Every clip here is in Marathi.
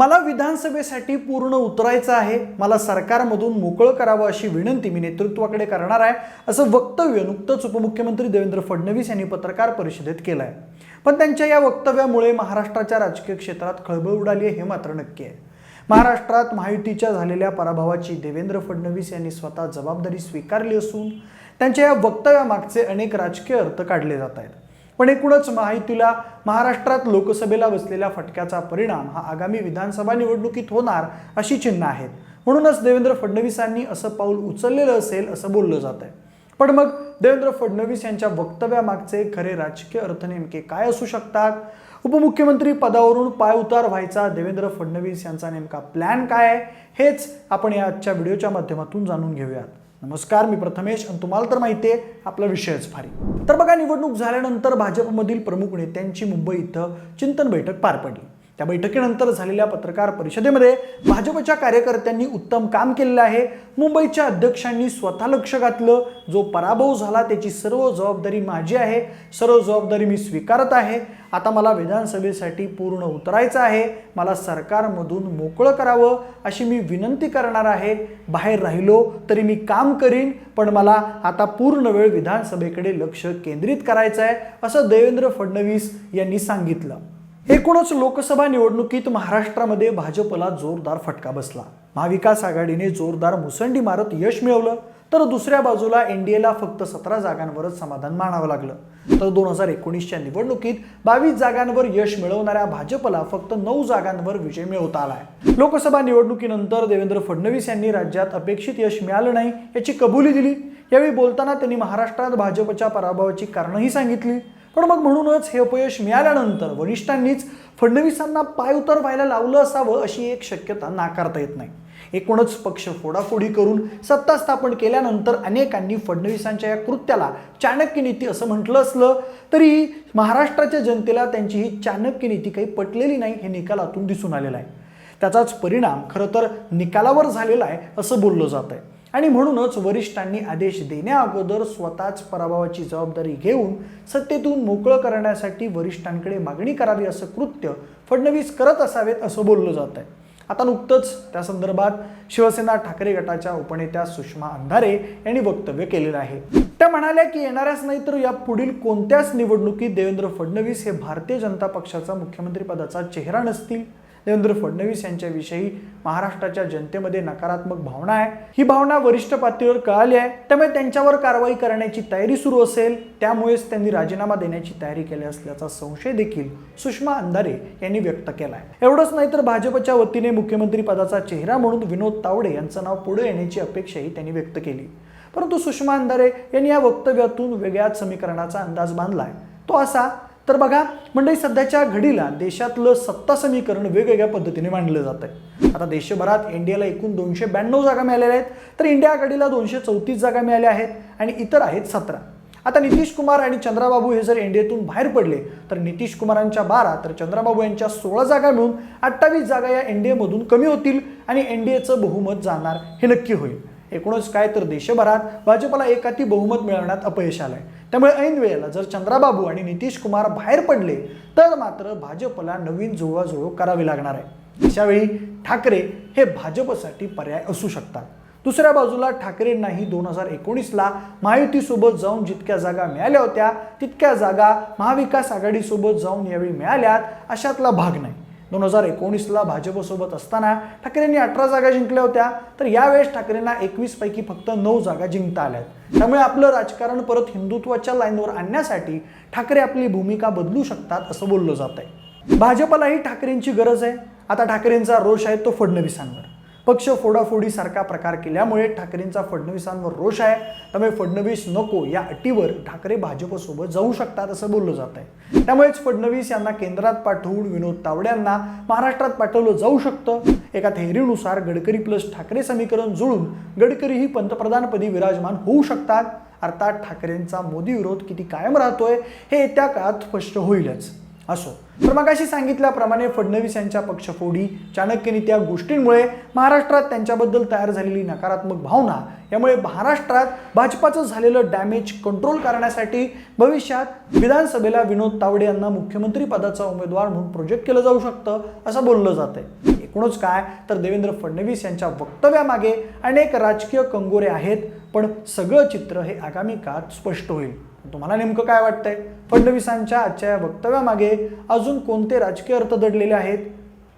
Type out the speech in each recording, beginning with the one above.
मला विधानसभेसाठी पूर्ण उतरायचं आहे. मला सरकारमधून मोकळं करावं अशी विनंती मी नेतृत्वाकडे करणार आहे. असं वक्तव्य नुकतंच उपमुख्यमंत्री देवेंद्र फडणवीस यांनी पत्रकार परिषदेत केलं आहे पण त्यांच्या या वक्तव्यामुळे महाराष्ट्राच्या राजकीय क्षेत्रात खळबळ उडाली आहे हे मात्र नक्की आहे. महाराष्ट्रात महायुतीच्या झालेल्या पराभवाची देवेंद्र फडणवीस यांनी स्वतः जबाबदारी स्वीकारली असून त्यांच्या या वक्तव्यामागचे अनेक राजकीय अर्थ काढले जात आहेत. पण एकूणच महायुतीला महाराष्ट्रात लोकसभेला बसलेल्या फटक्याचा परिणाम हा आगामी विधानसभा निवडणुकीत होणार अशी चिन्ह आहेत. म्हणूनच देवेंद्र फडणवीसांनी असं पाऊल उचललेलं असेल असं बोललं जात आहे पण मग देवेंद्र फडणवीस यांच्या वक्तव्यामागचे खरे राजकीय अर्थ नेमके काय असू शकतात? उपमुख्यमंत्री पदावरून पाय उतार व्हायचा देवेंद्र फडणवीस यांचा नेमका प्लॅन काय आहे? हेच आपण या आजच्या व्हिडिओच्या माध्यमातून जाणून घेऊयात. नमस्कार मी प्रथमेश आणि तुम्हाला तर माहिती आहे आपला विषयच भारी. तर बघा निवडणूक झाल्यानंतर भाजपमधील प्रमुख नेत्यांची मुंबई इथं चिंतन बैठक पार पडली. त्या बैठकीनंतर झालेल्या पत्रकार परिषदेमध्ये भाजपच्या कार्यकर्त्यांनी उत्तम काम केलेलं आहे. मुंबईच्या अध्यक्षांनी स्वतः लक्ष घातलं. जो पराभव झाला त्याची सर्व जबाबदारी माझी आहे. सर्व जबाबदारी मी स्वीकारत आहे. आता मला विधानसभेसाठी पूर्ण उतरायचं आहे. मला सरकारमधून मोकळं करावं अशी मी विनंती करणार आहे. बाहेर राहिलो तरी मी काम करीन पण मला आता पूर्ण वेळ विधानसभेकडे लक्ष केंद्रित करायचं आहे असं देवेंद्र फडणवीस यांनी सांगितलं. एकूणच लोकसभा निवडणुकीत महाराष्ट्रामध्ये भाजपला जोरदार फटका बसला. महाविकास आघाडीने जोरदार मुसंडी मारत यश मिळवलं तर दुसऱ्या बाजूला एनडीएला फक्त सतरा जागांवरच समाधान मानावं लागलं. तर दोन हजार एकोणीसच्या निवडणुकीत बावीस जागांवर यश मिळवणाऱ्या भाजपला फक्त नऊ जागांवर विजय मिळवता आलाय. लोकसभा निवडणुकीनंतर देवेंद्र फडणवीस यांनी राज्यात अपेक्षित यश मिळालं नाही याची कबुली दिली. यावेळी बोलताना त्यांनी महाराष्ट्रात भाजपच्या पराभवाची कारणंही सांगितली. पण मग म्हणूनच हे अपयश मिळाल्यानंतर वरिष्ठांनीच फडणवीसांना पायउतार व्हायला लावलं असावं अशी एक शक्यता नाकारता येत नाही. एकूणच पक्ष फोडाफोडी करून सत्ता स्थापन केल्यानंतर अनेकांनी फडणवीसांच्या या कृत्याला चाणक्य नीती असं म्हटलं असलं तरी महाराष्ट्राच्या जनतेला त्यांची ही चाणक्य नीती काही पटलेली नाही हे निकालातून दिसून आलेलं आहे. त्याचाच परिणाम खरं तर निकालावर झालेला आहे असं बोललं जात आहे आणि म्हणूनच वरिष्ठांनी आदेश देण्याअगोदर स्वतःच पराभवाची जबाबदारी घेऊन सत्तेतून मोकळं करण्यासाठी वरिष्ठांकडे मागणी करावी असं कृत्य फडणवीस करत असावेत असं बोललं जात आहे. आता नुकतंच त्या संदर्भात शिवसेना ठाकरे गटाच्या उपनेत्या सुषमा अंधारे यांनी वक्तव्य केलेलं आहे. त्या म्हणाल्या की येणाऱ्याच नाही तर या पुढील कोणत्याच निवडणुकीत देवेंद्र फडणवीस हे भारतीय जनता पक्षाचा मुख्यमंत्री पदाचा चेहरा नसतील. देवेंद्र फडणवीस यांच्याविषयी महाराष्ट्राच्या जनतेमध्ये नकारात्मक भावना आहे. ही भावना वरिष्ठ पातळीवर कळाली आहे. त्यामुळे त्यांच्यावर कारवाई करण्याची तयारी सुरू असेल त्यामुळेच त्यांनी राजीनामा देण्याची तयारी केली असल्याचा संशय देखील सुषमा अंधारे यांनी व्यक्त केला आहे एवढंच नाही तर भाजपच्या वतीने मुख्यमंत्री पदाचा चेहरा म्हणून विनोद तावडे यांचं नाव पुढे येण्याची अपेक्षाही त्यांनी व्यक्त केली. परंतु सुषमा अंधारे यांनी या वक्तव्यातून वेगळ्याच समीकरणाचा अंदाज बांधलाय. तो असा तर बघा मंडळी सध्याच्या घडीला देशातलं सत्ता समीकरण वेगवेगळ्या पद्धतीने मांडलं जात आहे आता देशभरात इंडियाला एकूण दोनशे ब्याण्णव जागा मिळालेल्या आहेत तर इंडिया आघाडीला दोनशे चौतीस जागा मिळाल्या आहेत आणि इतर आहेत सतरा. आता नितीश कुमार आणि चंद्राबाबू हे जर एनडीएतून बाहेर पडले तर नितीश कुमारांच्या बारा तर चंद्राबाबू यांच्या सोळा जागा मिळून अठ्ठावीस जागा या एनडीएमधून कमी होतील आणि एनडीएचं बहुमत जाणार हे नक्की होईल. एकूणच काय तर देशभरात भाजपला एकाती बहुमत मिळवण्यात अपयश आलंय. त्यामुळे ऐन वेळेला जर चंद्राबाबू आणि नितीश कुमार बाहेर पडले तर मात्र भाजपला नवीन जुळवाजुळव करावी लागणार आहे. अशावेळी ठाकरे हे भाजपसाठी पर्याय असू शकतात. दुसऱ्या बाजूला ठाकरेंनाही दोन हजार एकोणीसला महायुतीसोबत जाऊन जितक्या जागा मिळाल्या होत्या तितक्या जागा महाविकास आघाडीसोबत जाऊन यावेळी मिळाल्यात अशातला भाग नाही. दोन हजार एकोणीसला भाजपसोबत असताना ठाकरेंनी अठरा जागा जिंकल्या होत्या तर यावेळेस ठाकरेंना एकवीस पैकी फक्त नऊ जागा जिंकता आल्यात त्यामुळे आपलं राजकारण परत हिंदुत्वाच्या लाईनवर आणण्यासाठी ठाकरे आपली भूमिका बदलू शकतात असं बोललं जात आहे भाजपलाही ठाकरेंची गरज आहे. आता ठाकरेंचा रोष आहे तो फडणवीसांवर. पक्ष फोडाफोडीसारखा प्रकार केल्यामुळे ठाकरेंचा फडणवीसांवर रोष आहे. त्यामुळे फडणवीस नको या अटीवर ठाकरे भाजपसोबत जाऊ शकतात असं बोललं जात आहे. त्यामुळेच फडणवीस यांना केंद्रात पाठवून विनोद तावड्यांना महाराष्ट्रात पाठवलं जाऊ शकतं. एका थेअरीनुसार गडकरी प्लस ठाकरे समीकरण जुळून गडकरीही पंतप्रधानपदी विराजमान होऊ शकतात. अर्थात ठाकरेंचा मोदी विरोध किती कायम राहतोय हे येत्या काळात स्पष्ट होईलच. असो. तर मगाशी सांगितल्याप्रमाणे फडणवीस यांच्या पक्षफोडी चाणक्यनीत्या गोष्टींमुळे महाराष्ट्रात त्यांच्याबद्दल तयार झालेली नकारात्मक भावना यामुळे महाराष्ट्रात भाजपाचं झालेलं डॅमेज कंट्रोल करण्यासाठी भविष्यात विधानसभेला विनोद तावडे यांना मुख्यमंत्री पदाचा उमेदवार म्हणून प्रोजेक्ट केलं जाऊ शकतं असं बोललं जात आहे एकूणच काय? तर देवेंद्र फडणवीस यांच्या वक्तव्यामागे अनेक राजकीय कंगोरे आहेत पण सगळं चित्र हे आगामी काळात स्पष्ट होईल. तुम्हाला नेमकं काय वाटतंय? फडणवीसांच्या आजच्या या वक्तव्यामागे अजून कोणते राजकीय अर्थ दडलेले आहेत?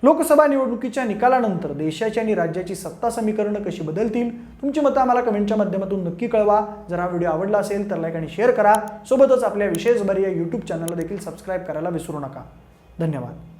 लोकसभा निवडणुकीच्या निकालानंतर देशाची आणि राज्याची सत्ता समीकरणं कशी बदलतील? तुमची मतं आम्हाला कमेंटच्या माध्यमातून नक्की कळवा. जर हा व्हिडिओ आवडला असेल तर लाईक आणि शेअर करा. सोबतच आपल्या विशेष बरी या यूट्यूब चॅनलला देखील सबस्क्राईब करायला विसरू नका. धन्यवाद.